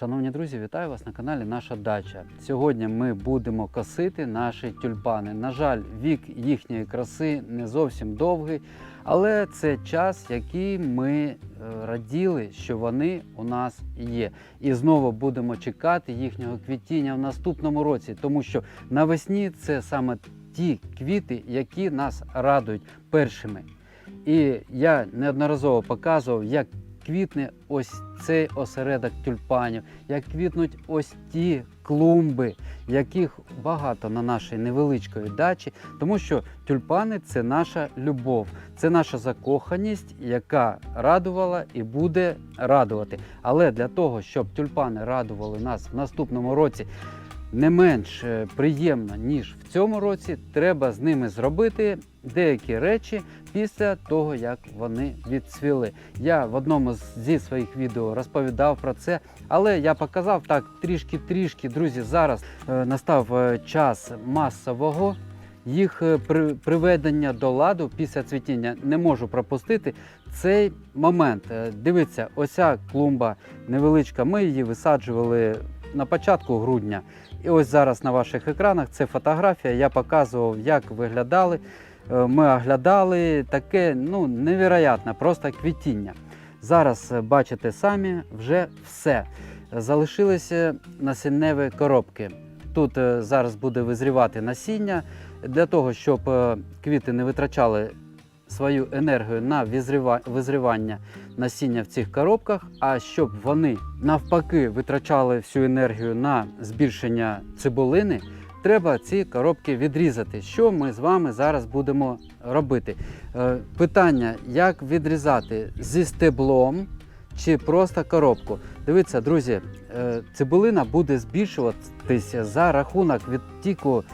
Шановні друзі, вітаю вас на каналі Наша Дача. Сьогодні ми будемо косити наші тюльпани. На жаль, вік їхньої краси не зовсім довгий, але це час, який ми е, раділи, що вони у нас є. І знову будемо чекати їхнього квітіння в наступному році, тому що навесні це саме ті квіти, які нас радують першими. І я неодноразово показував, як квітне ось цей осередок тюльпанів, як квітнуть ось ті клумби, яких багато на нашій невеличкої дачі, тому що тюльпани це наша любов, це наша закоханість, яка радувала і буде радувати. Але для того, щоб тюльпани радували нас в наступному році. Не менш е, приємно, ніж в цьому році, треба з ними зробити деякі речі після того, як вони відцвіли. Я в одному зі своїх відео розповідав про це, але я показав так трішки-трішки. Друзі, зараз е, настав е, час масового. Їх при- приведення до ладу після цвітіння не можу пропустити цей момент. Дивіться, оця клумба невеличка. Ми її висаджували на початку грудня. І ось зараз на ваших екранах це фотографія. Я показував, як виглядали. Е, Ми оглядали таке ну, невероятне, просто квітіння. Зараз е, бачите самі вже все. Залишилися насінневі коробки. Тут е, зараз буде визрівати насіння для того, щоб квіти не витрачали свою енергію на визрівання насіння в цих коробках, а щоб вони навпаки витрачали всю енергію на збільшення цибулини, треба ці коробки відрізати. Що ми з вами зараз будемо робити? Е, Питання, як відрізати зі стеблом чи просто коробку. Дивіться, друзі, е, цибулина буде збільшуватися за рахунок відтіку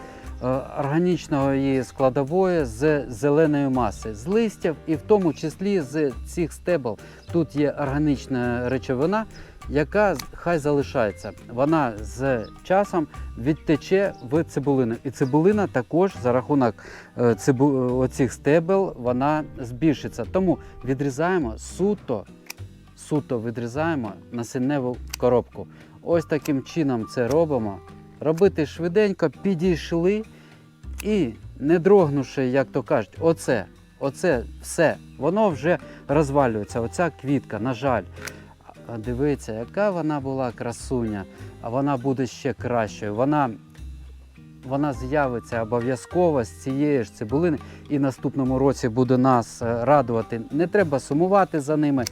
е, органічної складової з зеленої маси, з листів і в тому числі з цих стебел. Тут є органічна речовина, яка хай залишається. Вона з часом відтече в цибулину. І цибулина також за рахунок е, цибу... оцих стебел вона збільшиться. Тому відрізаємо суто, суто відрізаємо насінневу коробку. Ось таким чином це робимо. Робити швиденько, підійшли і не дрогнувши, як то кажуть, оце, оце все, воно вже розвалюється. Оця квітка, на жаль. А дивіться, яка вона була красуня, а вона буде ще кращою. Вона, вона з'явиться обов'язково з цієї ж цибулини і наступному році буде нас е, радувати. Не треба сумувати за ними.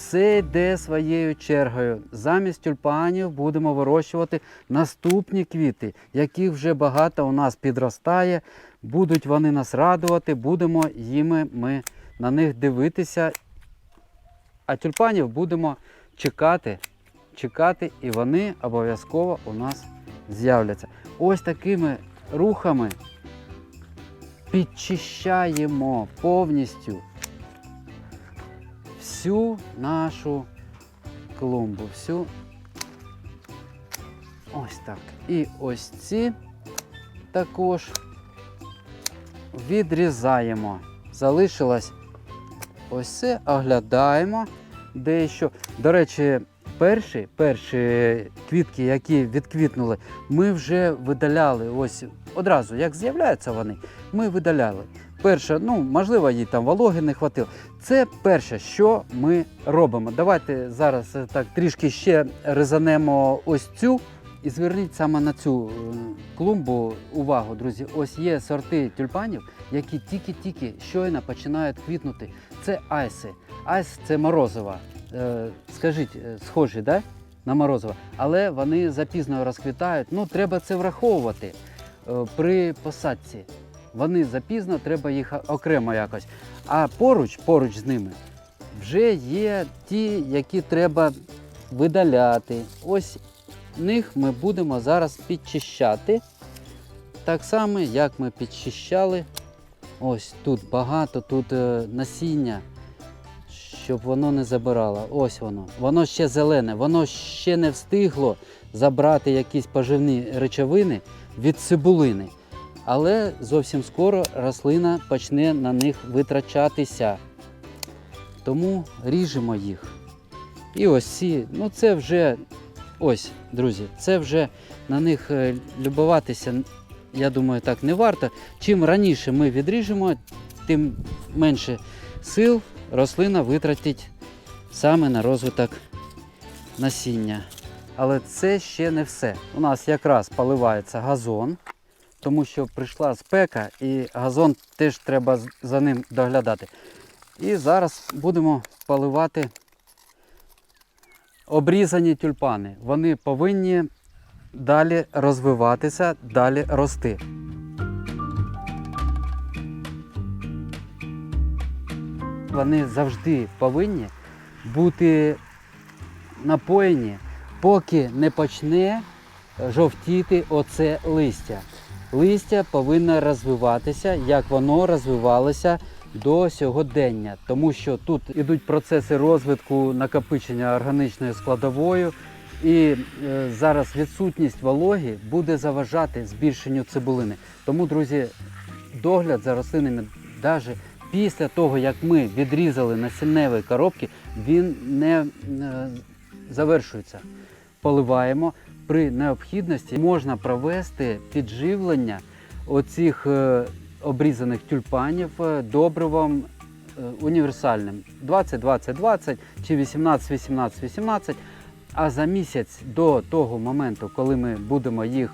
Все йде своєю чергою. Замість тюльпанів будемо вирощувати наступні квіти, яких вже багато у нас підростає. Будуть вони нас радувати, будемо їми ми на них дивитися. А тюльпанів будемо чекати, чекати, і вони обов'язково у нас з'являться. Ось такими рухами підчищаємо повністю всю нашу клумбу. Всю ось так. І ось ці також відрізаємо. Залишилось ось це, оглядаємо дещо. До речі, перші, перші квітки, які відквітнули, ми вже видаляли. Ось одразу, як з'являються вони, ми видаляли. Перше, ну можливо, їй там вологи не хватило. Це перше, що ми робимо. Давайте зараз е, так трішки ще резанемо ось цю. І зверніть саме на цю е, клумбу увагу, друзі. Ось є сорти тюльпанів, які тільки-тільки щойно починають квітнути. Це айси. Айс це морозова. Е, скажіть, схожі, да? на морозова. Але вони запізно розквітають. Ну, треба це враховувати при посадці. Вони запізно, треба їх окремо якось. А поруч, поруч з ними вже є ті, які треба видаляти. Ось них ми будемо зараз підчищати. Так само, як ми підчищали. Ось тут багато, тут е, насіння, щоб воно не забирало. Ось воно. Воно ще зелене, воно ще не встигло забрати якісь поживні речовини від цибулини. Але зовсім скоро рослина почне на них витрачатися. Тому ріжемо їх. І ось ці, ну це вже Ось, друзі, це вже на них е, любуватися, я думаю, так не варто. Чим раніше ми відріжемо, тим менше сил рослина витратить саме на розвиток насіння. Але це ще не все. У нас якраз поливається газон, тому що прийшла спека і газон теж треба за ним доглядати. І зараз будемо поливати обрізані тюльпани. Вони повинні далі розвиватися, далі рости. Вони завжди повинні бути напоєні, поки не почне жовтіти оце листя. Листя повинно розвиватися, як воно розвивалося до сьогодення, тому що тут ідуть процеси розвитку накопичення органічної складової, і е, зараз відсутність вологи буде заважати збільшенню цибулини. Тому, друзі, догляд за рослинами навіть після того, як ми відрізали насінневі коробки, він не е, завершується. Поливаємо. При необхідності можна провести підживлення оцих е, обрізаних тюльпанів е, добривом е, універсальним 20-20-20 чи 18-18-18. А за місяць до того моменту, коли ми будемо їх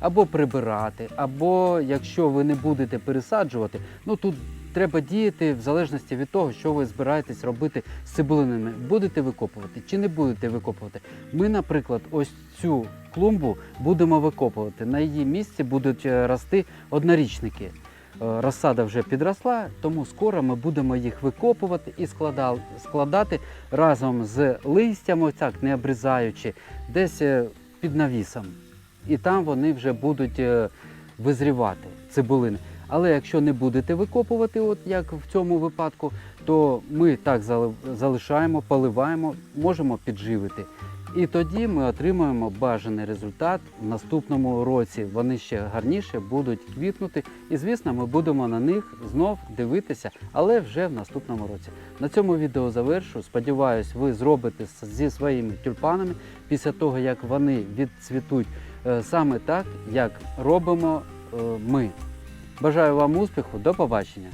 або прибирати, або якщо ви не будете пересаджувати, ну тут треба діяти в залежності від того, що ви збираєтесь робити з цибулинами. Будете викопувати чи не будете викопувати. Ми, наприклад, ось цю клумбу будемо викопувати. На її місці будуть е, рости однорічники. Е, Розсада вже підросла, тому скоро ми будемо їх викопувати і складати разом з листям, ось так не обрізаючи, десь е, під навісом. І там вони вже будуть визрівати цибулини. Але якщо не будете викопувати, от як в цьому випадку, то ми так залишаємо, поливаємо, можемо підживити. І тоді ми отримаємо бажаний результат в наступному році. Вони ще гарніше будуть квітнути. І звісно, ми будемо на них знов дивитися, але вже в наступному році. На цьому відео завершу. Сподіваюсь, ви зробите зі своїми тюльпанами після того, як вони відцвітуть е, саме так, як робимо е, ми. Бажаю вам успіху, до побачення!